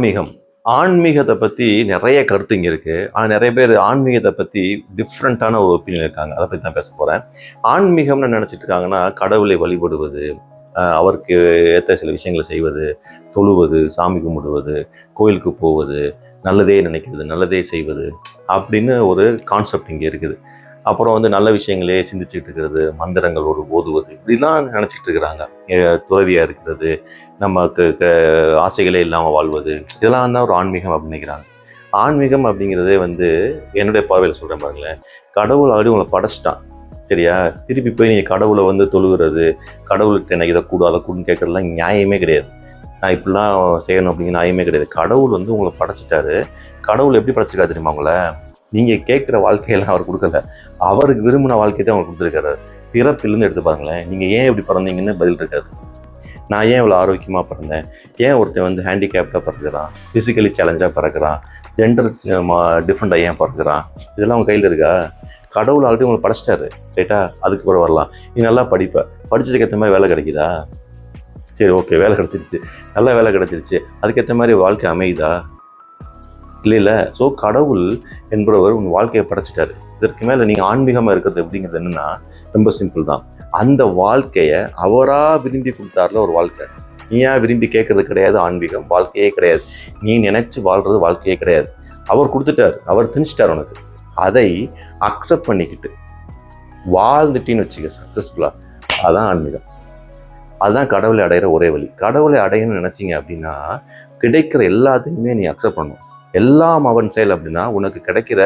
ஆன்மீகம். ஆன்மீகத்தை பற்றி நிறைய கருத்து இங்கே இருக்குது ஆனால் நிறைய பேர் ஆன்மீகத்தை பற்றி டிஃப்ரெண்ட்டான ஒரு ஒப்பீனியன் இருக்காங்க. அதை பற்றி தான் பேச போகிறேன் ஆன்மீகம்னு நினச்சிட்டு இருக்காங்கன்னா கடவுளை வழிபடுவது அவருக்கு ஏற்ற சில விஷயங்களை செய்வது தொழுவது சாமி கும்பிடுவது கோயிலுக்கு போவது நல்லதே நினைக்கிறது நல்லதே செய்வது அப்படின்னு ஒரு கான்செப்ட் இங்கே இருக்குது. அப்புறம் வந்து நல்ல விஷயங்களே சிந்திச்சுட்டு இருக்கிறது மந்திரங்கள் ஒரு ஓதுவது இப்படிலாம் நினச்சிட்டு இருக்கிறாங்க. துறவியாக இருக்கிறது நமக்கு க- ஆசைகளே இல்லாமல் வாழ்வது இதெல்லாம் தான் ஒரு ஆன்மீகம் அப்படின்னு நினைக்கிறாங்க. ஆன்மீகம் அப்படிங்கிறதே வந்து என்னுடைய பார்வையில் சொல்கிறேன் பாருங்களேன் கடவுள் ஆல்ரெடி உங்களை படைச்சிட்டான் சரியா? திருப்பி போய் நீங்கள் கடவுளை வந்து தொழுகிறது கடவுளுக்கு எனக்கு இதை கூடும் அதை கூடுன்னு கேட்கறதுலாம் நியாயமே கிடையாது. நான் இப்படிலாம் செய்யணும் அப்படிங்கிற நியாயமே கிடையாது. கடவுள் வந்து உங்களை படைச்சிட்டாரு. கடவுள் எப்படி படைச்சிருக்காரு தெரியுமா உங்களை? நீங்கள் கேட்குற வாழ்க்கையெல்லாம் அவர் கொடுக்கல. அவருக்கு விரும்பின வாழ்க்கையை தான் அவர் கொடுத்துருக்காரு. பிறப்பிலிருந்து எடுத்து பாருங்களேன் நீங்கள் ஏன் இப்படி பிறந்தீங்கன்னு பதில் இருக்காது. நான் ஏன் இவ்வளோ ஆரோக்கியமாக பிறந்தேன்? ஏன் ஒருத்தன் வந்து ஹேண்டிகேப்டாக பிறகுறான் ஃபிசிக்கலி சேலஞ்சாக பிறகுறான் ஜெண்டர் டிஃப்ரெண்ட்டாக ஏன் பிறகுறான் இதெல்லாம் உங்கள் கையில் இருக்கா? கடவுள் ஆல்ரெடி உங்களை படைச்சிட்டாரு ரைட்டா அதுக்கு பிறகு வரலாம். நீ நல்லா படிப்ப. படிச்சதுக்கு ஏற்ற மாதிரி வேலை கிடைக்குதா? சரி ஓகே வேலை கிடச்சிருச்சு. நல்லா வேலை கிடச்சிருச்சு. அதுக்கேற்ற மாதிரி வாழ்க்கை அமையுதா? இல்லைல்ல. ஸோ கடவுள் என்பவர் உங்கள் வாழ்க்கையை படைச்சிட்டாரு. இதற்கு மேலே நீங்கள் ஆன்மீகமாக இருக்கிறது அப்படிங்கிறது என்னென்னா ரொம்ப சிம்பிள் தான். அந்த வாழ்க்கையை அவராக விரும்பி கொடுத்தாருல ஒரு வாழ்க்கை. நீயா விரும்பி கேட்கறது கிடையாது ஆன்மீகம். வாழ்க்கையே கிடையாது. நீ நினச்சி வாழ்கிறது வாழ்க்கையே கிடையாது. அவர் கொடுத்துட்டார். அவர் திணிச்சிட்டார் உனக்கு. அதை அக்செப்ட் பண்ணிக்கிட்டு வாழ்ந்துட்டின்னு வச்சுக்க சக்ஸஸ்ஃபுல்லாக அதான் ஆன்மீகம். அதுதான் கடவுளை அடையிற ஒரே வழி. கடவுளை அடையணும்னு நினச்சிங்க அப்படின்னா கிடைக்கிற எல்லாத்தையுமே நீ அக்செப்ட் பண்ணணும். எல்லாம் அவன் செயல் அப்படின்னா உனக்கு கிடைக்கிற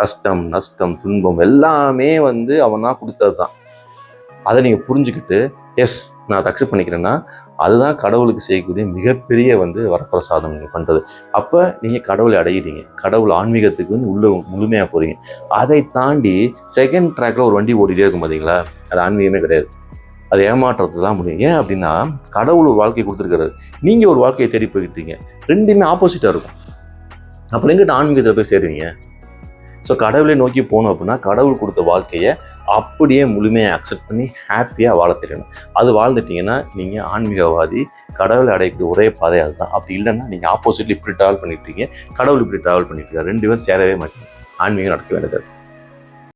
கஷ்டம் நஷ்டம் துன்பம் எல்லாமே வந்து அவன் தான் கொடுத்தது தான் அதை நீங்கள் புரிஞ்சுக்கிட்டு எஸ் நான் அதை அக்செப்ட் பண்ணிக்கிறேன்னா அதுதான் கடவுளுக்கு செய்யக்கூடிய மிகப்பெரிய வந்து வரப்பிரசாதம் நீங்கள் பண்ணுறது அப்போ நீங்கள் கடவுளை அடையிறீங்க. கடவுள் ஆன்மீகத்துக்கு வந்து உள்ள முழுமையாக போகிறீங்க அதை தாண்டி செகண்ட் ட்ராக்ல ஒரு வண்டி ஓடிட்டே இருக்கும் பார்த்தீங்களா அது ஆன்மீகமே கிடையாது. அது ஏமாற்றுறது தான் முடியும். ஏன் அப்படின்னா கடவுள் ஒரு வாழ்க்கையை கொடுத்துருக்காரு நீங்கள் ஒரு வாழ்க்கையை தேடி போய்கிட்டீங்க ரெண்டுமே ஆப்போசிட்டாக இருக்கும். அப்புறம் எங்கிட்ட ஆன்மீகத்தில் போய் சேருவீங்க. ஸோ கடவுளை நோக்கி போகணும் அப்படின்னா கடவுள் கொடுத்த வாழ்க்கையை அப்படியே முழுமையாக அக்செப்ட் பண்ணி ஹாப்பியாக வாழ தெரியணும். அது வாழ்ந்துட்டீங்கன்னா நீங்கள் ஆன்மீகவாதி கடவுளை அடைக்கிற ஒரே பாதை அதுதான். அப்படி இல்லைன்னா நீங்கள் ஆப்போசிட்லி இப்படி ட்ராவல் பண்ணிட்டு இருக்கீங்க கடவுள் இப்படி ட்ராவல் பண்ணிட்டு இருக்காரு. ரெண்டு பேரும் சேரவே மாட்டீங்க. ஆன்மீகம் நடக்க வேண்டியது